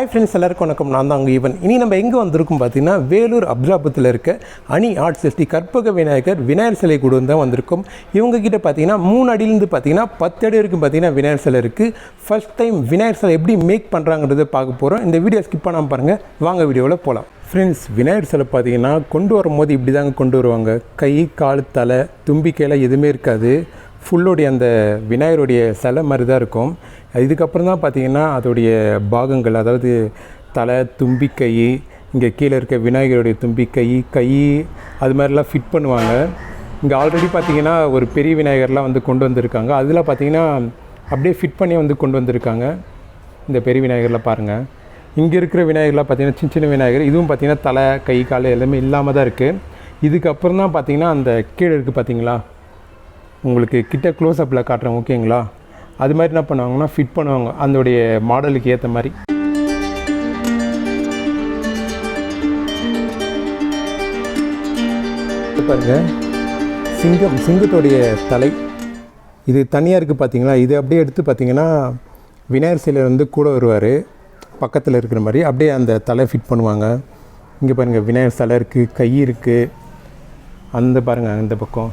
Hi friends எல்லாருக்கும் வணக்கம். நான் தான் அங்கே ஈவன் இனி நம்ம எங்கே வந்திருக்கோம் பார்த்தீங்கன்னா வேலூர் அப்ஜாபத்தில் இருக்க அணி ஆர்ட்ஸ் எஸ்டி கற்பக விநாயகர் விநாயகர் சிலை கூட தான் வந்திருக்கோம். இவங்கக்கிட்ட பார்த்தீங்கன்னா மூணு அடியிலேருந்து பார்த்தீங்கன்னா பத்து அடி வரைக்கும் பார்த்தீங்கன்னா விநாயகர் சிலை இருக்குது ஃபர்ஸ்ட் டைம் விநாயகர் சிலை எப்படி மேக் பண்ணுறாங்கிறத பார்க்க போகிறோம் இந்த வீடியோ ஸ்கிப் பண்ணாமல் பாருங்கள் வாங்க வீடியோவில் போகலாம் ஃப்ரெண்ட்ஸ் விநாயகர் சிலை பார்த்தீங்கன்னா கொண்டு வரும்போது இப்படி தாங்க கொண்டு வருவாங்க. கை கால் தலை தும்பிக்கையில் எதுவுமே இருக்காது. ஃபுல்லுடைய அந்த விநாயகருடைய சிலை மாதிரி தான் இருக்கும். இதுக்கப்புறம் தான் பார்த்தீங்கன்னா அதோடைய பாகங்கள் அதாவது தலை தும்பிக்கை இங்கே கீழே இருக்க விநாயகருடைய தும்பிக்கை கை அது மாதிரிலாம் ஃபிட் பண்ணுவாங்க. இங்கே ஆல்ரெடி பார்த்திங்கன்னா ஒரு பெரிய விநாயகர்லாம் வந்து கொண்டு வந்திருக்காங்க. அதில் பார்த்தீங்கன்னா அப்படியே ஃபிட் பண்ணி வந்து கொண்டு வந்திருக்காங்க. இந்த பெரிய விநாயகரில் பாருங்கள் இங்கே இருக்கிற விநாயகர்லாம் பார்த்திங்கன்னா சின்ன சின்ன விநாயகர். இதுவும் பார்த்தீங்கன்னா தலை கை கால் எல்லாமே இல்லாமல் தான் இருக்குது இதுக்கப்புறம் தான் பார்த்தீங்கன்னா அந்த கீழே இருக்குது பார்த்திங்களா? உங்களுக்கு கிட்ட க்ளோஸ்அப்பில் காட்டுறேன் ஓகேங்களா அது மாதிரி என்ன பண்ணுவாங்கன்னா ஃபிட் பண்ணுவாங்க. அதோடைய மாடலுக்கு ஏற்ற மாதிரி. இது பாருங்க. சிங்கம் சிங்கத்துடைய தலை. இது தனியாக இருக்குது பார்த்தீங்களா இது அப்படியே எடுத்து பார்த்தீங்கன்னா விநாயகர் சிலை வந்து கூட வருவார். பக்கத்தில் இருக்கிற மாதிரி அப்படியே அந்த தலை ஃபிட் பண்ணுவாங்க. இங்கே பாருங்கள் விநாயகர் சிலை இருக்குது கை இருக்குது அந்த பாருங்கள் அந்த பக்கம்.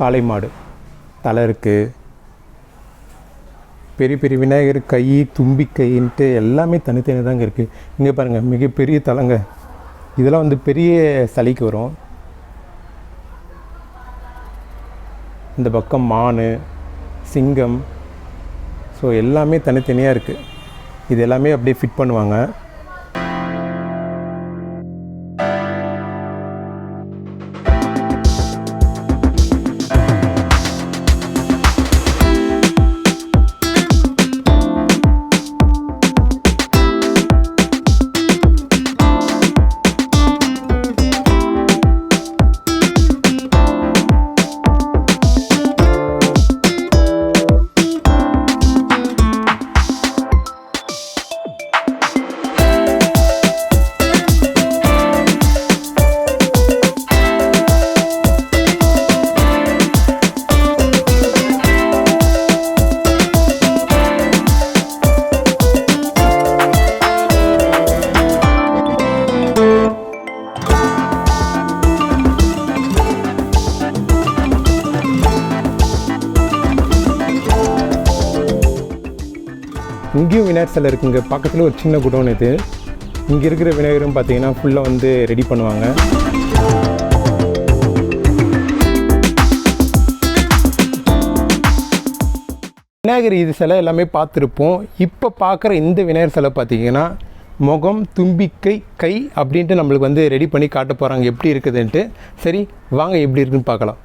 காளை மாடு. தலை இருக்குது பெரிய பெரிய விநாயகர் கை தும்பிக்கைன்ட்டு எல்லாமே தனித்தனி தாங்க இருக்குது இங்கே பாருங்கள் மிகப்பெரிய தலைங்க. இதெல்லாம் வந்து பெரிய சளிக்கு வரும். இந்த பக்கம் மான் சிங்கம். ஸோ எல்லாமே தனித்தனியாக இருக்குது இது எல்லாமே அப்படியே ஃபிட் பண்ணுவாங்க. இங்கேயும் விநாயகர் சிலை இருக்குங்க. பக்கத்தில் ஒரு சின்ன குடோன் இது. இங்கே இருக்கிற விநாயகரும் பார்த்தீங்கன்னா ஃபுல்லாக வந்து ரெடி பண்ணுவாங்க. விநாயகர் இது சிலை எல்லாமே பார்த்துருப்போம். இப்போ பார்க்குற இந்த விநாயகர் சிலை பார்த்தீங்கன்னா முகம் தும்பிக்கை கை அப்படின்ட்டு நம்மளுக்கு வந்து ரெடி பண்ணி காட்ட போகிறாங்க எப்படி இருக்குதுன்ட்டு. சரி வாங்க எப்படி இருக்குன்னு பார்க்கலாம்.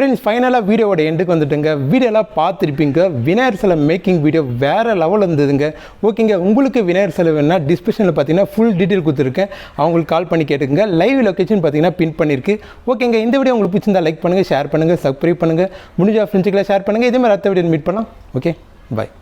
ஃப்ரெண்ட்ஸ் ஃபைனலாக வீடியோவோட எண்டுக்கு வந்துட்டுங்க. வீடியோலாம் பார்த்துருப்பீங்க. விநாயகர் சிலை மேக்கிங் வீடியோ வேறு லெவலில் இருந்ததுங்க. ஓகேங்க உங்களுக்கு விநாயகர் சிலை வேணும்னா டிஸ்கிரிப்ஷனில் பார்த்தீங்கன்னா ஃபுல் டீட்டெயில் கொடுத்துருக்கேன். அவங்களுக்கு கால் பண்ணி கேட்டுக்கங்க. லைவ் லொக்கேஷன் பார்த்தீங்கன்னா பின் பண்ணியிருக்கு ஓகேங்க இந்த வீடியோ உங்களுக்கு பிடிச்சிருந்தா லைக் பண்ணுங்கள் ஷேர் பண்ணுங்கள் சப்ஸ்கிரைப் பண்ணுங்கள் முடிஞ்ச ஃப்ரெண்ட்ஸுக்கெல்லாம் ஷேர் பண்ணுங்கள் இதே மாதிரி அடுத்த வீடியோ மீட் பண்ணலாம். Okay bye